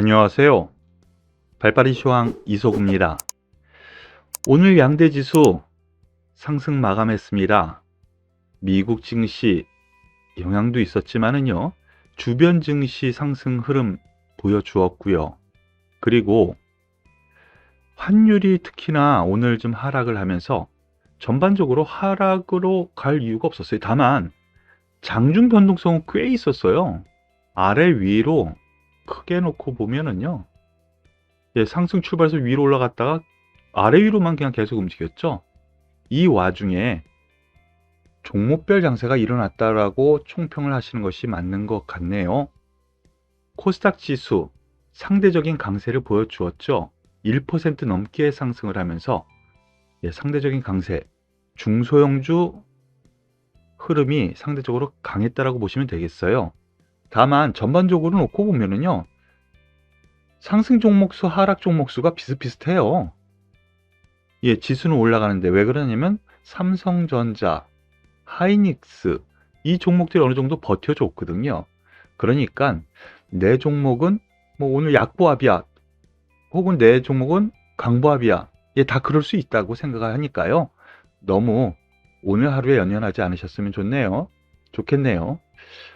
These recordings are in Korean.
안녕하세요. 발빠리 시황 이소구입니다. 오늘 양대지수 상승 마감했습니다. 미국 증시 영향도 있었지만은요, 주변 증시 상승 흐름 보여주었고요. 그리고 환율이 특히나 오늘 좀 하락을 하면서 전반적으로 하락으로 갈 이유가 없었어요. 다만 장중 변동성은 꽤 있었어요. 아래 위로 크게 놓고 보면은요. 예, 상승 출발해서 위로 올라갔다가 아래 위로만 그냥 계속 움직였죠. 이 와중에 종목별 장세가 일어났다라고 총평을 하시는 것이 맞는 것 같네요. 코스닥 지수 상대적인 강세를 보여주었죠. 1% 넘게 상승을 하면서 예, 상대적인 강세, 중소형주 흐름이 상대적으로 강했다라고 보시면 되겠어요. 다만 전반적으로 놓고 보면은요. 상승 종목수, 하락 종목수가 비슷비슷해요. 예, 지수는 올라가는데 왜 그러냐면 삼성전자, 하이닉스 이 종목들이 어느 정도 버텨줬거든요. 그러니까 내 종목은 뭐 오늘 약보합이야. 혹은 내 종목은 강보합이야. 예, 다 그럴 수 있다고 생각을 하니까요. 너무 오늘 하루에 연연하지 않으셨으면 좋네요. 좋겠네요.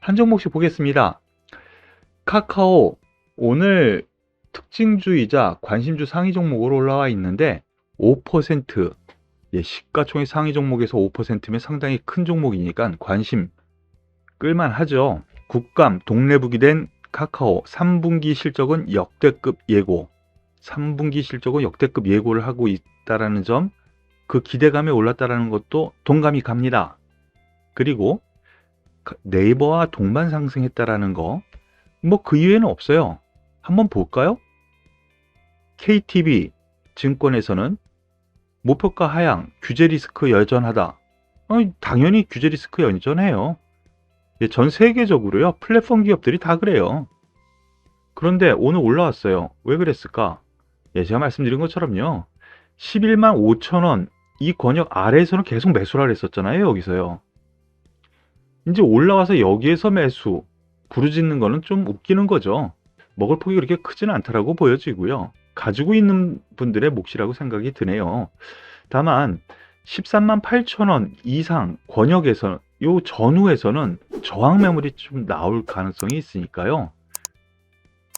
한 종목씩 보겠습니다. 카카오 오늘 특징주이자 관심주 상위 종목으로 올라와 있는데 5% 예, 시가총액 상위 종목에서 5%면 상당히 큰 종목이니까 관심 끌만 하죠. 국감 동래북이 된 카카오 3분기 실적은 역대급 예고. 3분기 실적은 역대급 예고를 하고 있다라는 점, 그 기대감에 올랐다라는 것도 동감이 갑니다. 그리고 네이버와 동반 상승했다라는 거, 뭐 그 이외에는 없어요. 한번 볼까요? KTB 증권에서는 목표가 하향, 규제 리스크 여전하다. 아니, 당연히 규제 리스크 여전해요. 예, 전 세계적으로요, 플랫폼 기업들이 다 그래요. 그런데 오늘 올라왔어요. 왜 그랬을까? 예, 제가 말씀드린 것처럼요. 11만 5천 원, 이 권역 아래에서는 계속 매수를 했었잖아요, 여기서요. 이제 올라와서 여기에서 매수, 부르짖는 거는 좀 웃기는 거죠. 먹을 폭이 그렇게 크지는 않다라고 보여지고요. 가지고 있는 분들의 몫이라고 생각이 드네요. 다만 13만 8천 원 이상 권역에서 요 전후에서는 저항 매물이 좀 나올 가능성이 있으니까요.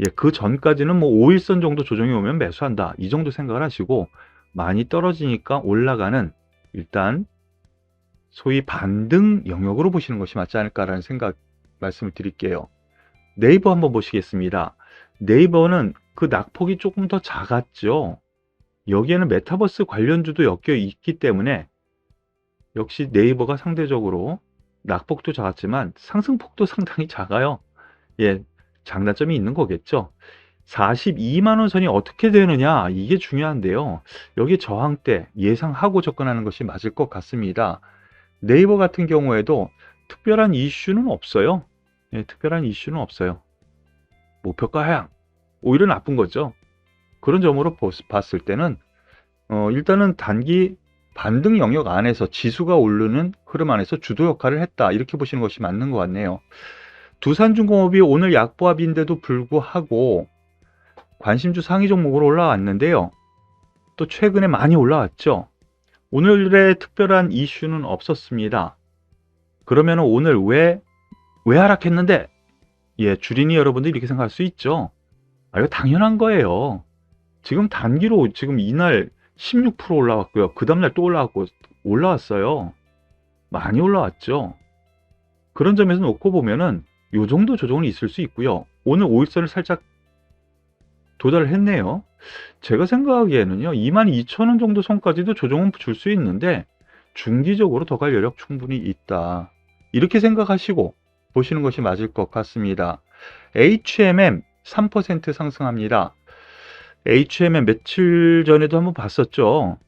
예, 그 전까지는 뭐 5일선 정도 조정이 오면 매수한다. 이 정도 생각을 하시고 많이 떨어지니까 올라가는 일단 소위 반등 영역으로 보시는 것이 맞지 않을까라는 생각 말씀을 드릴게요. 네이버 한번 보시겠습니다. 네이버는 그 낙폭이 조금 더 작았죠. 여기에는 메타버스 관련주도 엮여 있기 때문에 역시 네이버가 상대적으로 낙폭도 작았지만 상승폭도 상당히 작아요. 예, 장단점이 있는 거겠죠. 42만 원 선이 어떻게 되느냐 이게 중요한데요. 여기 저항대 예상하고 접근하는 것이 맞을 것 같습니다. 네이버 같은 경우에도 특별한 이슈는 없어요. 예, 특별한 이슈는 없어요. 목표가 하향 오히려 나쁜 거죠. 그런 점으로 봤을 때는 어, 일단은 단기 반등 영역 안에서 지수가 오르는 흐름 안에서 주도 역할을 했다 이렇게 보시는 것이 맞는 것 같네요. 두산중공업이 오늘 약보합인데도 불구하고 관심주 상위 종목으로 올라왔는데요. 또 최근에 많이 올라왔죠. 오늘의 특별한 이슈는 없었습니다. 그러면 오늘 왜, 왜 하락했는데? 예, 주린이 여러분들 이렇게 생각할 수 있죠. 아, 이거 당연한 거예요. 지금 단기로 지금 이날 16% 올라왔고요. 그 다음날 또 올라왔고, 올라왔어요. 많이 올라왔죠. 그런 점에서 놓고 보면은 요 정도 조정은 있을 수 있고요. 오늘 5일선을 살짝 도달을 했네요. 제가 생각하기에는요. 22,000원 정도 선까지도 조정은 줄 수 있는데 중기적으로 더 갈 여력 충분히 있다. 이렇게 생각하시고 보시는 것이 맞을 것 같습니다. HMM 3% 상승합니다. HMM 며칠 전에도 한번 봤었죠.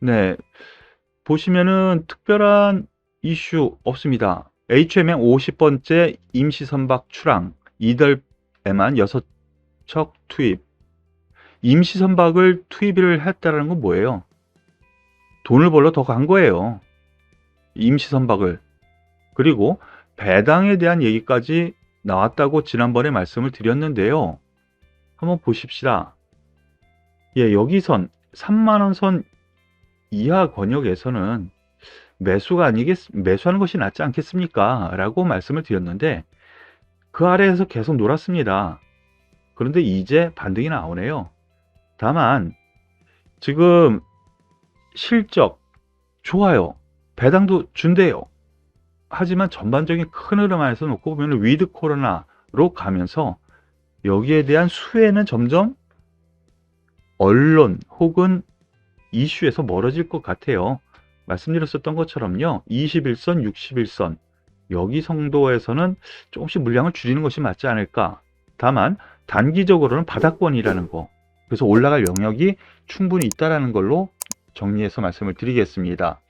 네. 보시면은 특별한 이슈 없습니다. HMM 50번째 임시 선박 출항, 이달에만 6 척 투입. 임시 선박을 투입을 했다는 건 뭐예요? 돈을 벌러 더 간 거예요. 임시 선박을. 그리고 배당에 대한 얘기까지 나왔다고 지난번에 말씀을 드렸는데요. 한번 보십시다. 예, 여기선 3만원 선 이하 권역에서는 매수가 아니겠, 매수하는 것이 낫지 않겠습니까? 라고 말씀을 드렸는데, 그 아래에서 계속 놀았습니다. 그런데 이제 반등이 나오네요. 다만, 지금 실적 좋아요. 배당도 준대요. 하지만 전반적인 큰 흐름 안에서 놓고 보면 위드 코로나로 가면서 여기에 대한 수혜는 점점 언론 혹은 이슈에서 멀어질 것 같아요. 말씀드렸었던 것처럼요. 21선, 61선 여기 성도에서는 조금씩 물량을 줄이는 것이 맞지 않을까. 다만 단기적으로는 바닥권이라는 거. 그래서 올라갈 영역이 충분히 있다라는 걸로 정리해서 말씀을 드리겠습니다.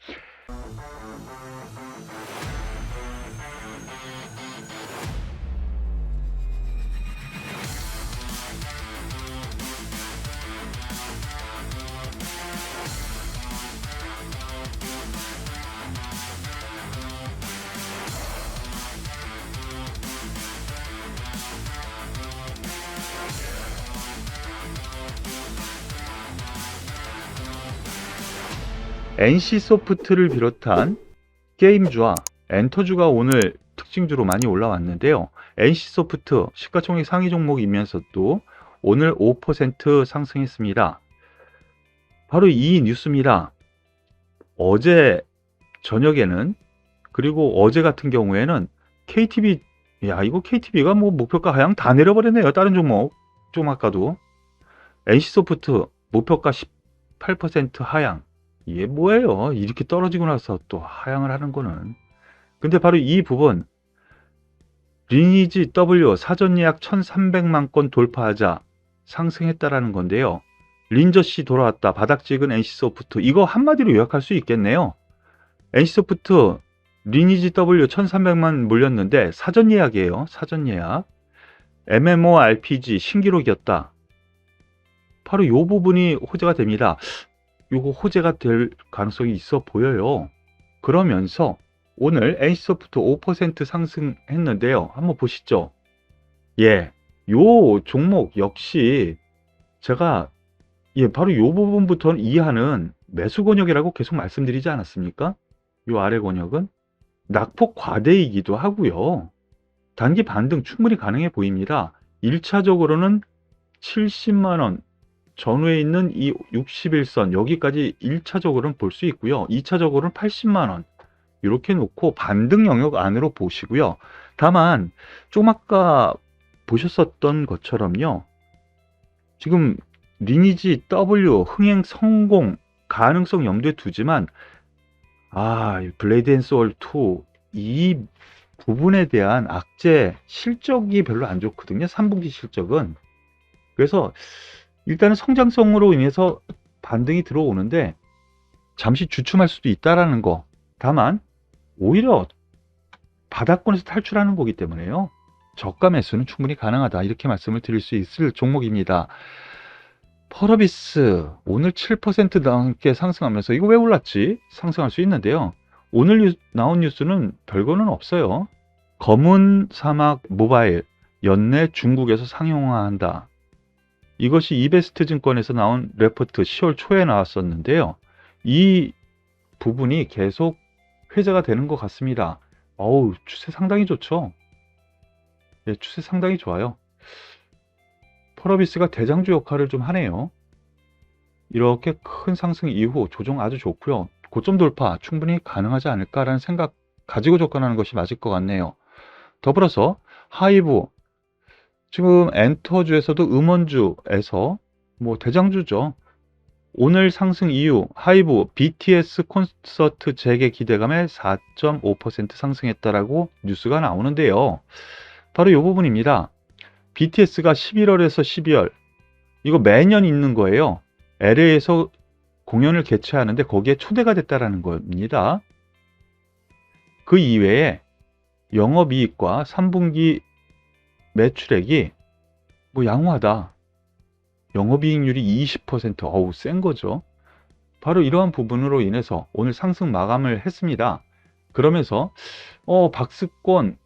NC소프트를 비롯한 게임주와 엔터주가 오늘 특징주로 많이 올라왔는데요. NC소프트 시가총액 상위 종목이면서도 오늘 5% 상승했습니다. 바로 이 뉴스입니다. 어제 저녁에는 그리고 어제 같은 경우에는 KTB 야 이거 KTB가 뭐 목표가 하향 다 내려버렸네요. 다른 종목 좀 아까도 NC소프트 목표가 18% 하향 이게 뭐예요? 이렇게 떨어지고 나서 또 하향을 하는 거는. 근데 바로 이 부분, 리니지 W 사전 예약 1300만 건 돌파하자 상승했다라는 건데요. 린저씨 돌아왔다. 바닥 찍은 NC소프트. 이거 한마디로 요약할 수 있겠네요. NC소프트 리니지 W 1300만 몰렸는데 사전 예약이에요. 사전 예약. MMORPG 신기록이었다. 바로 이 부분이 호재가 됩니다. 요거 호재가 될 가능성이 있어 보여요. 그러면서 오늘 NC소프트 5% 상승했는데요. 한번 보시죠. 예, 요 종목 역시 제가 예, 바로 요 부분부터는 이하는 매수 권역이라고 계속 말씀드리지 않았습니까? 요 아래 권역은 낙폭 과대이기도 하고요. 단기 반등 충분히 가능해 보입니다. 1차적으로는 70만원 전후에 있는 이 61선 여기까지 1차적으로는 볼 수 있고요. 2차적으로는 80만 원 이렇게 놓고 반등 영역 안으로 보시고요. 다만 좀 아까 보셨었던 것처럼요. 지금 리니지 W 흥행 성공 가능성 염두에 두지만 아 블레이드 앤 소울 2이 부분에 대한 악재 실적이 별로 안 좋거든요. 3분기 실적은 그래서 일단은 성장성으로 인해서 반등이 들어오는데 잠시 주춤할 수도 있다라는 거. 다만 오히려 바닥권에서 탈출하는 거기 때문에요. 저가 매수는 충분히 가능하다. 이렇게 말씀을 드릴 수 있을 종목입니다. 펄어비스 오늘 7% 넘게 상승하면서 이거 왜 올랐지? 상승할 수 있는데요. 오늘 뉴, 나온 뉴스는 별거는 없어요. 검은 사막 모바일 연내 중국에서 상용화한다. 이것이 이베스트 증권에서 나온 레포트 10월 초에 나왔었는데요. 이 부분이 계속 회자가 되는 것 같습니다. 어우, 추세 상당히 좋죠? 예, 추세 상당히 좋아요. 펄어비스가 대장주 역할을 좀 하네요. 이렇게 큰 상승 이후 조정 아주 좋고요. 고점 돌파 충분히 가능하지 않을까라는 생각 가지고 접근하는 것이 맞을 것 같네요. 더불어서 하이브 지금 엔터주에서도 음원주에서 뭐 대장주죠. 오늘 상승 이후 하이브 BTS 콘서트 재개 기대감에 4.5% 상승했다라고 뉴스가 나오는데요. 바로 이 부분입니다. BTS가 11월에서 12월 이거 매년 있는 거예요. LA에서 공연을 개최하는데 거기에 초대가 됐다라는 겁니다. 그 이외에 영업이익과 3분기 매출액이 뭐 양호하다. 영업이익률이 20% 어우 센 거죠. 바로 이러한 부분으로 인해서 오늘 상승 마감을 했습니다. 그러면서 어 박스권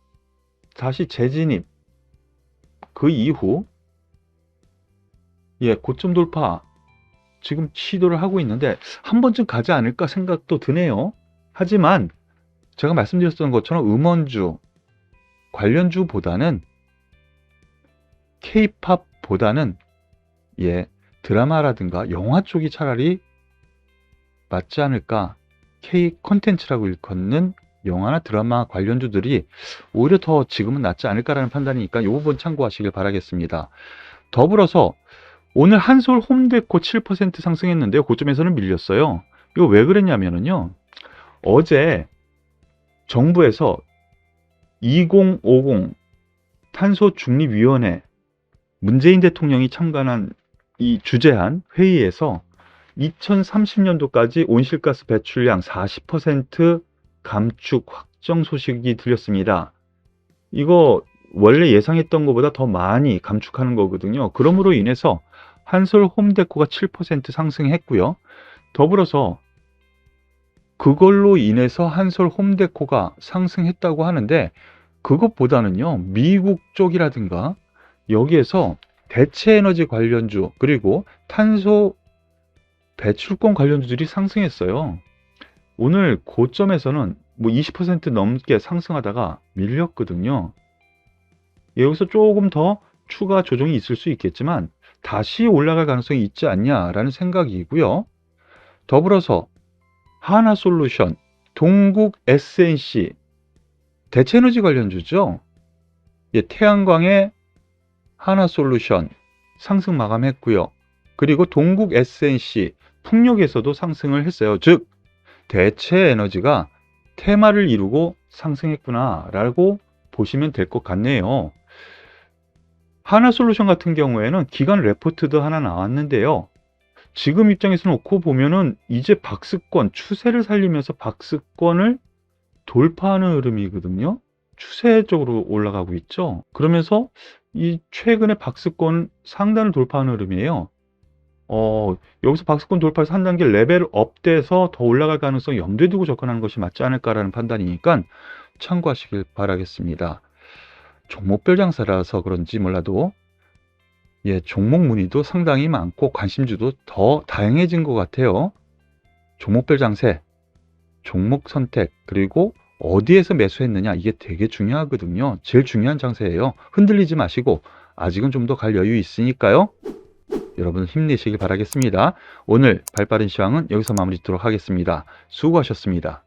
다시 재진입 그 이후 예, 고점 돌파 지금 시도를 하고 있는데 한 번쯤 가지 않을까 생각도 드네요. 하지만 제가 말씀드렸던 것처럼 음원주 관련주보다는 K-팝보다는 예, 드라마라든가 영화 쪽이 차라리 맞지 않을까. K 콘텐츠라고 일컫는 영화나 드라마 관련주들이 오히려 더 지금은 낫지 않을까라는 판단이니까 이 부분 참고하시길 바라겠습니다. 더불어서 오늘 한솔 홈데코 7% 상승했는데요. 고점에서는 밀렸어요. 이거 왜 그랬냐면요. 어제 정부에서 2050 탄소 중립위원회 문재인 대통령이 참관한 이 주재한 회의에서 2030년도까지 온실가스 배출량 40% 감축 확정 소식이 들렸습니다. 이거 원래 예상했던 것보다 더 많이 감축하는 거거든요. 그러므로 인해서 한솔 홈데코가 7% 상승했고요. 더불어서 그걸로 인해서 한솔 홈데코가 상승했다고 하는데 그것보다는요. 미국 쪽이라든가 여기에서 대체 에너지 관련주 그리고 탄소 배출권 관련주들이 상승했어요. 오늘 고점에서는 뭐 20% 넘게 상승하다가 밀렸거든요. 여기서 조금 더 추가 조정이 있을 수 있겠지만 다시 올라갈 가능성이 있지 않냐라는 생각이고요. 더불어서 하나솔루션, 동국 SNC 대체에너지 관련주죠. 예, 태양광의 하나솔루션 상승 마감했고요. 그리고 동국 SNC 풍력에서도 상승을 했어요. 즉 대체 에너지가 테마를 이루고 상승했구나라고 보시면 될 것 같네요. 하나솔루션 같은 경우에는 기간 레포트도 하나 나왔는데요. 지금 입장에서 놓고 보면은 이제 박스권 추세를 살리면서 박스권을 돌파하는 흐름이거든요. 추세적으로 올라가고 있죠. 그러면서 이 최근에 박스권 상단을 돌파하는 흐름이에요. 어, 여기서 박스권 돌파해서 한 단계 레벨업 돼서 더 올라갈 가능성 염두에 두고 접근하는 것이 맞지 않을까라는 판단이니까 참고하시길 바라겠습니다. 종목별 장사라서 그런지 몰라도 예, 종목 문의도 상당히 많고 관심주도 더 다양해진 것 같아요. 종목별 장세, 종목 선택, 그리고 어디에서 매수했느냐 이게 되게 중요하거든요. 제일 중요한 장세예요. 흔들리지 마시고 아직은 좀 더 갈 여유 있으니까요. 여러분 힘내시길 바라겠습니다. 오늘 발빠른 시황은 여기서 마무리 짓도록 하겠습니다. 수고하셨습니다.